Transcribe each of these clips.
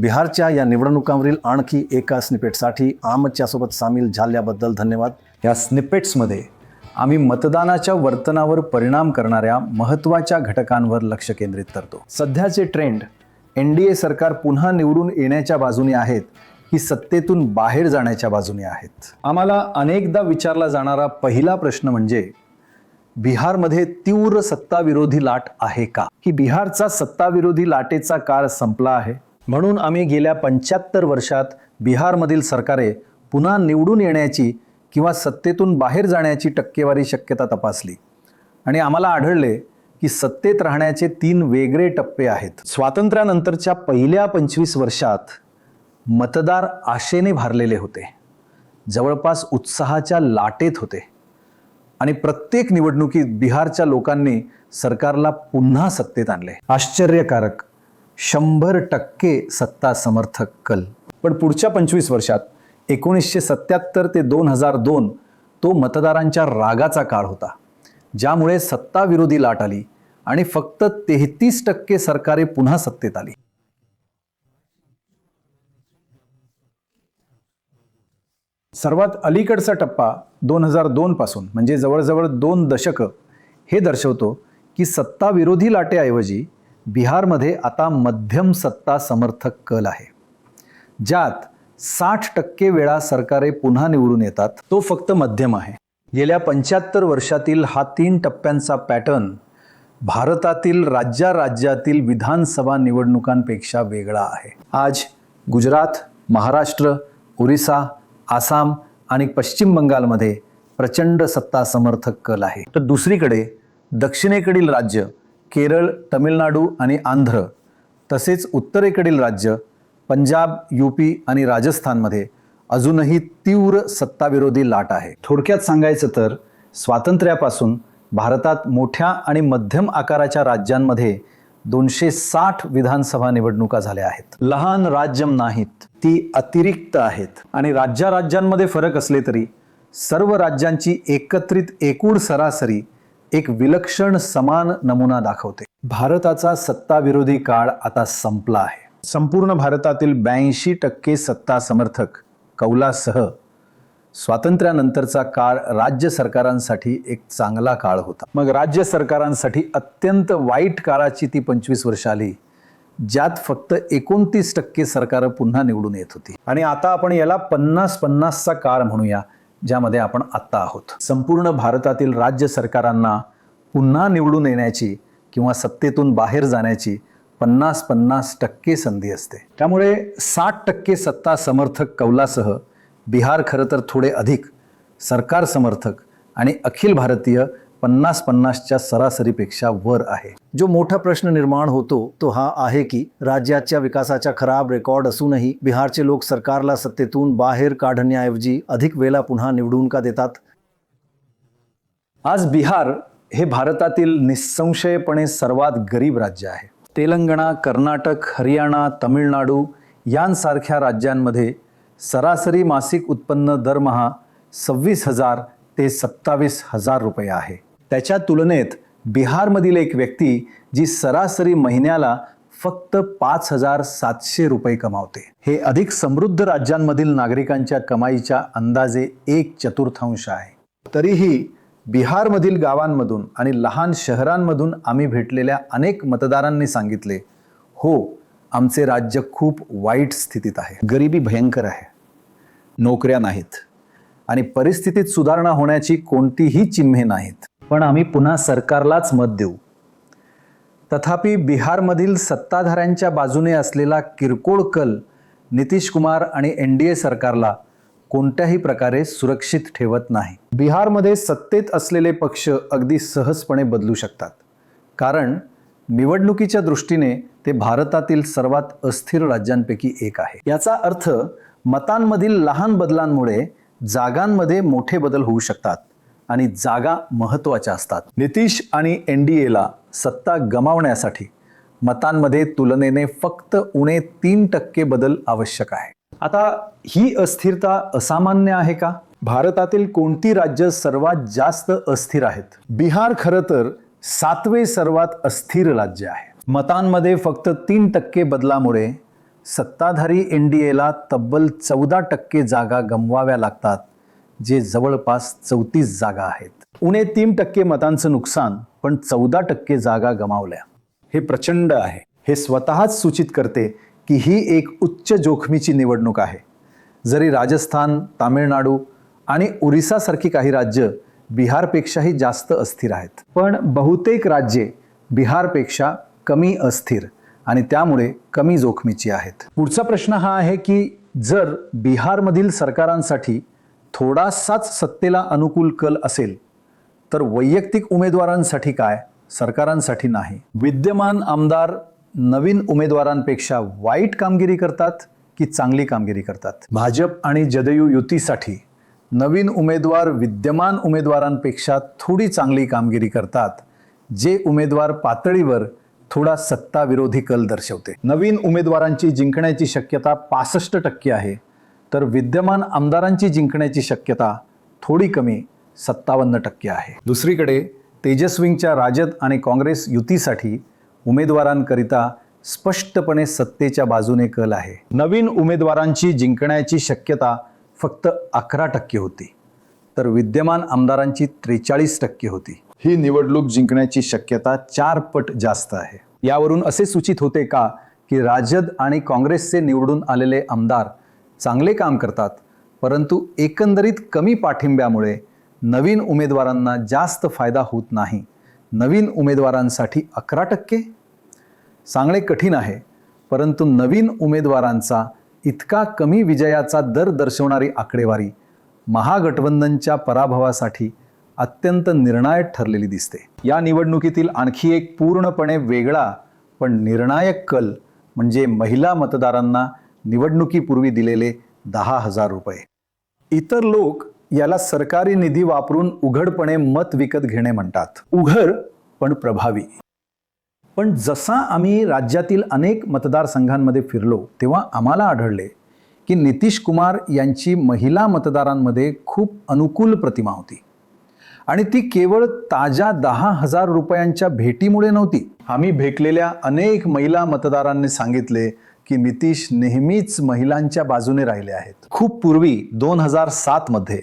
बिहारच्या या निवडणुकांवरील आणखी एका स्निपेटसाठी आमच्यासोबत सामील झाल्याबद्दल धन्यवाद. या स्निपेट्समध्ये आम्ही मतदानाच्या वर्तनावर परिणाम करणाऱ्या महत्त्वाच्या घटकांवर लक्ष केंद्रित करतो. सध्याचे ट्रेंड एन डी ए सरकार पुन्हा निवडून येण्याच्या बाजूने आहेत की सत्तेतून बाहेर जाण्याच्या बाजूने आहेत. आम्हाला अनेकदा विचारला जाणारा पहिला प्रश्न म्हणजे बिहारमध्ये तीव्र सत्ताविरोधी लाट आहे का? की बिहारचा सत्ताविरोधी लाटेचा काळ संपला आहे? म्हणून आम्ही गेल्या पंच्याहत्तर वर्षात बिहारमधील सरकारे पुन्हा निवडून येण्याची किंवा सत्तेतून बाहेर जाण्याची टक्केवारी शक्यता तपासली. आणि आम्हाला आढळले की सत्तेत राहण्याचे तीन वेगळे टप्पे आहेत. स्वातंत्र्यानंतरच्या पहिल्या पंचवीस वर्षात मतदार आशेने भारलेले होते. जवळपास उत्साहाच्या लाटेत होते. आणि प्रत्येक निवडणुकीत बिहारच्या लोकांनी सरकारला पुन्हा सत्तेत आणले. आश्चर्यकारक. शंभर टक्के सत्ता समर्थक कल. पण पुढच्या पंचवीस वर्षात एकोणीसशे सत्याहत्तर ते दोन हजार दोन तो मतदारांच्या रागाचा काळ होता ज्यामुळे सत्ताविरोधी लाट आली आणि फक्त तेहतीस टक्के सरकारे पुन्हा सत्तेत आली. सर्वात अलीकडचा टप्पा दोन हजार दोन पासून म्हणजे जवळजवळ दोन दशकं हे दर्शवतो की सत्ताविरोधी लाटेऐवजी बिहारमध्ये आता मध्यम सत्ता समर्थक कल आहे. ज्यात साठ टक्के वेळा सरकारे पुन्हा निवडून येतात तो फक्त मध्यम आहे. गेल्या पंच्याहत्तर वर्षातील हा तीन टप्प्यांचा पॅटर्न भारतातील राज्या राज्यातील विधानसभा निवडणुकांपेक्षा वेगळा आहे. आज गुजरात महाराष्ट्र ओरिसा आसाम आणि पश्चिम बंगालमध्ये प्रचंड सत्ता समर्थक कल आहे. तर दुसरीकडे दक्षिणेकडील राज्य केरळ तमिळनाडू आणि आंध्र तसेच उत्तरेकडील राज्य पंजाब यूपी आणि राजस्थानमध्ये अजूनही तीव्र सत्ताविरोधी लाट आहे. थोडक्यात सांगायचं तर स्वातंत्र्यापासून भारतात मोठ्या आणि मध्यम आकाराच्या राज्यांमध्ये दोनशे साठ विधानसभा निवडणुका झाल्या आहेत. लहान राज्यम नाहीत ती अतिरिक्त आहेत. आणि राज्या राज्यांमध्ये फरक असले तरी सर्व राज्यांची एकत्रित एकूण सरासरी एक विलक्षण समान नमुना दाखवते. भारताचा सत्ताविरोधी काळ आता संपला आहे. संपूर्ण भारतातील ब्याऐंशी टक्के सत्ता समर्थक कौलासह स्वातंत्र्यानंतरचा काळ राज्य सरकारांसाठी एक चांगला काळ होता. मग राज्य सरकारांसाठी अत्यंत वाईट काळाची ती पंचवीस वर्ष आली ज्यात फक्त एकोणतीस टक्के सरकारं पुन्हा निवडून येत होती. आणि आता आपण याला पन्नास पन्नासचा काळ म्हणूया. ज्यामध्ये आपण आत्ता आहोत. संपूर्ण भारतातील राज्य सरकारांना पुन्हा निवडून येण्याची किंवा सत्तेतून बाहेर जाण्याची पन्नास पन्नास टक्के संधी असते. त्यामुळे साठ टक्के सत्ता समर्थक कौलासह बिहार खरं तर थोडे अधिक सरकार समर्थक आणि अखिल भारतीय पन्नास पन्नासच्या सरासरीपेक्षा वर आहे. जो मोठा प्रश्न निर्माण होतो तो हा आहे की राज्याच्या विकासाचा खराब रेकॉर्ड असूनही बिहारचे लोक सरकारला सत्तेतून बाहेर काढण्याऐवजी अधिक वेळा पुन्हा निवडून का देतात? आज बिहार हे भारतातील निसंशयपणे सर्वात गरीब राज्य आहे. तेलंगणा कर्नाटक हरियाणा तमिळनाडू यांसारख्या राज्यांमध्ये सरासरी मासिक उत्पन्न दरमहा सव्वीस हजार ते सत्तावीस हजार रुपये आहे. त्याच्या तुलनेत बिहारमधील एक व्यक्ती जी सरासरी महिन्याला फक्त पाच हजार सातशे रुपये कमावते. हे अधिक समृद्ध राज्यांमधील नागरिकांच्या कमाईच्या अंदाजे एक चतुर्थांश आहे. तरीही बिहारमधील गावांमधून आणि लहान शहरांमधून आम्ही भेटलेल्या अनेक मतदारांनी सांगितले हो आमचे राज्य खूप वाईट स्थितीत आहे. गरिबी भयंकर आहे. नोकऱ्या नाहीत. आणि परिस्थितीत सुधारणा होण्याची कोणतीही चिन्हे नाहीत. पण आम्ही पुन्हा सरकारलाच मत देऊ. तथापि बिहारमधील सत्ताधाऱ्यांच्या बाजूने असलेला किरकोळ कल नितीश कुमार आणि एन डी ए सरकारला कोणत्याही प्रकारे सुरक्षित ठेवत नाही. बिहारमध्ये सत्तेत असलेले पक्ष अगदी सहजपणे बदलू शकतात. कारण निवडणुकीच्या दृष्टीने ते भारतातील सर्वात अस्थिर राज्यांपैकी एक आहे. याचा अर्थ मतांमधील लहान बदलांमुळे जागांमध्ये मोठे बदल होऊ शकतात. आणि जागा महत्त्वाच्या असतात. नितीश आणि एन डी एला सत्ता गमावण्यासाठी मतांमध्ये तुलनेने फक्त उणे तीन टक्के बदल आवश्यक आहे. आता ही अस्थिरता असामान्य आहे का? भारतातील कोणती राज्य सर्वात जास्त अस्थिर आहेत? बिहार खरं तर सातवे सर्वात अस्थिर राज्य आहे. मतांमध्ये फक्त तीन टक्के बदलामुळे सत्ताधारी एन डी एला तब्बल चौदा टक्के जागा गमवाव्या लागतात. जे जवळपास चौतीस जागा आहेत. उणे तीन टक्के मतांचं नुकसान पण चौदा टक्के जागा गमावल्या. हे प्रचंड आहे. हे स्वतःच सूचित करते की ही एक उच्च जोखमीची निवडणूक आहे. जरी राजस्थान तामिळनाडू आणि ओरिसासारखी काही राज्य बिहारपेक्षाही जास्त अस्थिर आहेत. पण बहुतेक राज्ये बिहारपेक्षा कमी अस्थिर आणि त्यामुळे कमी जोखमीची आहेत. पुढचा प्रश्न हा आहे की जर बिहारमधील सरकारांसाठी थोडासाच सत्तेला अनुकूल कल असेल तर वैयक्तिक उमेदवारांसाठी काय? सरकारांसाठी नाही. विद्यमान आमदार नवीन उमेदवारांपेक्षा वाईट कामगिरी करतात की चांगली कामगिरी करतात? भाजप आणि जदयू युतीसाठी नवीन उमेदवार विद्यमान उमेदवारांपेक्षा थोडी चांगली कामगिरी करतात जे उमेदवार पातळीवर थोडा सत्ताविरोधी कल दर्शवते. नवीन उमेदवारांची जिंकण्याची शक्यता पासष्ट टक्के आहे. तर विद्यमान आमदारांची जिंकण्याची शक्यता थोडी कमी सत्तावन्न टक्के आहे. दुसरीकडे तेजस्वींच्या राजद आणि काँग्रेस युतीसाठी उमेदवारांकरिता स्पष्टपणे सत्तेच्या बाजूने कल आहे. नवीन उमेदवारांची जिंकण्याची शक्यता फक्त अकरा टक्के होती तर विद्यमान आमदारांची त्रेचाळीस टक्के होती. ही निवडणूक जिंकण्याची शक्यता चार पट जास्त आहे. यावरून असे सूचित होते का की राजद आणि काँग्रेसचे निवडून आलेले आमदार चांगले काम करतात परंतु एकंदरीत कमी पाठिंब्यामुळे नवीन उमेदवारांना जास्त फायदा होत नाही. नवीन उमेदवारांसाठी अकरा टक्के? सांगणे कठीण आहे परंतु नवीन उमेदवारांचा इतका कमी विजयाचा दर दर्शवणारी आकडेवारी महागठबंधनच्या पराभवासाठी अत्यंत निर्णायक ठरलेली दिसते. या निवडणुकीतील आणखी एक पूर्णपणे वेगळा पण निर्णायक कल म्हणजे महिला मतदारांना निवडणुकीपूर्वी दिलेले दहा हजार रुपये. इतर लोक याला सरकारी निधी वापरून उघडपणे मत विकत घेणे म्हणतात. उघड पण प्रभावी. पण जसा आम्ही राज्यातील अनेक मतदारसंघांमध्ये फिरलो तेव्हा आम्हाला आढळले की नितीश कुमार यांची महिला मतदारांमध्ये खूप अनुकूल प्रतिमा होती. आणि ती केवळ ताज्या दहा हजार रुपयांच्या भेटीमुळे नव्हती. आम्ही भेटलेल्या अनेक महिला मतदारांनी सांगितले की नितीश नेहमीच महिलांच्या बाजूने राहिले आहेत. खूप पूर्वी दोन हजार सातमध्ये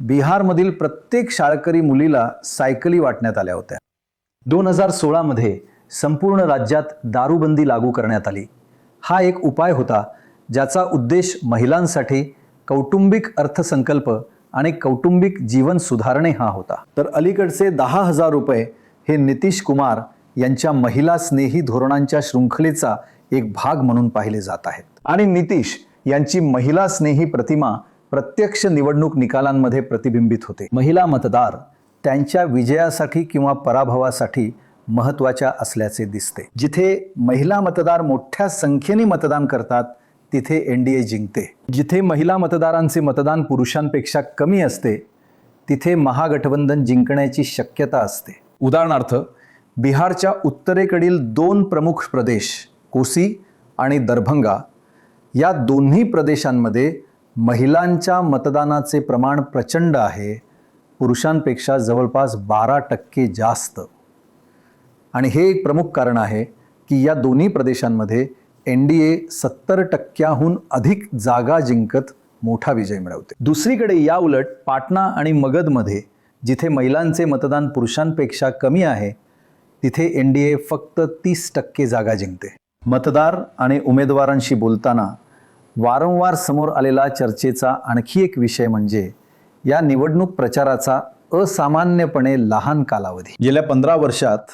बिहारमधील प्रत्येक शाळकरी मुलीला सायकली वाटण्यात आल्या होत्या. दोन हजार सोळामध्ये संपूर्ण राज्यात दारूबंदी लागू करण्यात आली. हा एक उपाय होता ज्याचा उद्देश महिलांसाठी कौटुंबिक अर्थसंकल्प आणि कौटुंबिक जीवन सुधारणे हा होता. तर अलीकडचे दहा हजार रुपये हे नितीश कुमार यांच्या महिला स्नेही धोरणांच्या शृंखलेचा एक भाग म्हणून पाहिले जात आहेत. आणि नितीश यांची महिला स्नेही प्रतिमा प्रत्यक्ष निवडणूक निकालांमध्ये प्रतिबिंबित होते. महिला मतदार त्यांच्या विजयासाठी किंवा पराभवासाठी महत्त्वाच्या असल्याचे दिसते. जिथे महिला मतदार मोठ्या संख्येने मतदान करतात तिथे एन डी ए जिंकते. जिथे महिला मतदारांचे मतदान पुरुषांपेक्षा कमी असते तिथे महागठबंधन जिंकण्याची शक्यता असते. उदाहरणार्थ बिहारच्या उत्तरेकडील दोन प्रमुख प्रदेश कोसी आणि दरभंगा या दोन्ही प्रदेशांमध्ये महिलांच्या मतदानाचे प्रमाण प्रचंड आहे. पुरुषांपेक्षा जवळपास बारा टक्के जास्त. आणि हे एक प्रमुख कारण आहे की या दोन्ही प्रदेशांमध्ये एन डी ए सत्तर टक्क्याहून अधिक जागा जिंकत मोठा विजय मिळवते. दुसरीकडे या उलट पाटणा आणि मगधमध्ये जिथे महिलांचे मतदान पुरुषांपेक्षा कमी आहे तिथे एन डी ए फक्त तीस टक्के जागा जिंकते. मतदार आणि उमेदवारांशी बोलताना वारंवार समोर आलेला चर्चेचा आणखी एक विषय म्हणजे या निवडणूक प्रचाराचा असामान्यपणे लहान कालावधी. गेल्या पंधरा वर्षात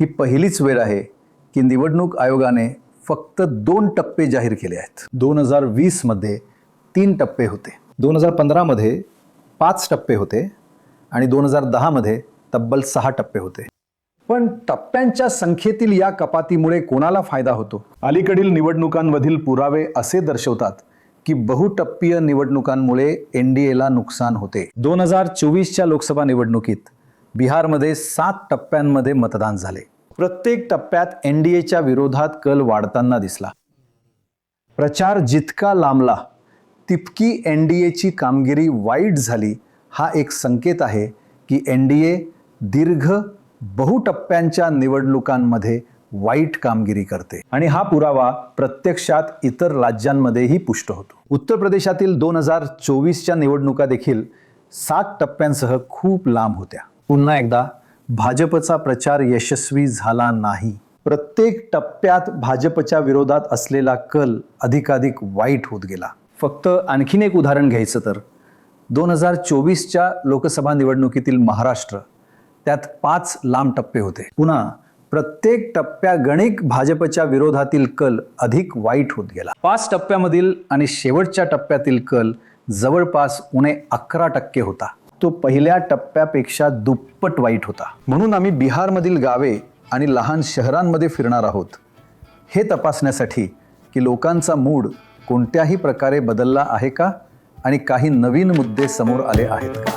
ही पहिलीच वेळ आहे की निवडणूक आयोगाने फक्त दोन टप्पे जाहीर केले आहेत. दोन हजार वीसमध्ये तीन टप्पे होते. दोन हजार पंधरामध्ये पाच टप्पे होते आणि दोन हजार दहामध्ये तब्बल सहा टप्पे होते. पण टप्प्यांच्या संख्येतील या कपातीमुळे कोणाला फायदा होतो? अलीकडील निवडणुकांमधील पुरावे असे दर्शवतात की बहुटप्पीय निवडणुकांमुळे एन डी एला नुकसान होते. दोन हजार चोवीसच्या लोकसभा निवडणुकीत बिहारमध्ये सात टप्प्यांमध्ये मतदान झाले. प्रत्येक टप्प्यात एन डी एच्या विरोधात कल वाढताना दिसला. प्रचार जितका लांबला तितकी एन डी एची कामगिरी वाईट झाली हा एक संकेत आहे की एन डी ए दीर्घ बहुटप्प्यांच्या निवडणुकांमध्ये वाईट कामगिरी करते. आणि हा पुरावा प्रत्यक्षात इतर राज्यांमध्येही पुष्ट होतो. उत्तर प्रदेशातील दोन हजार चोवीसच्या निवडणुका देखील सात टप्प्यांसह खूप लांब होत्या. पुन्हा एकदा भाजपचा प्रचार यशस्वी झाला नाही. प्रत्येक टप्प्यात भाजपच्या विरोधात असलेला कल अधिकाधिक वाईट होत गेला. फक्त आणखीन एक उदाहरण घ्यायचं तर दोन हजार चोवीसच्या लोकसभा निवडणुकीतील महाराष्ट्र त्यात पाच लांब टप्पे होते. पुन्हा प्रत्येक टप्प्या गणिक भाजपच्या विरोधातील कल अधिक वाईट होत गेला. पाच टप्प्यामधील आणि शेवटच्या टप्प्यातील कल जवळपास उणे अकरा टक्के होता. तो पहिल्या टप्प्यापेक्षा दुप्पट वाईट होता. म्हणून आम्ही बिहारमधील गावे आणि लहान शहरांमध्ये फिरणार आहोत. हे तपासण्यासाठी की लोकांचा मूड कोणत्याही प्रकारे बदलला आहे का आणि काही नवीन मुद्दे समोर आले आहेत का?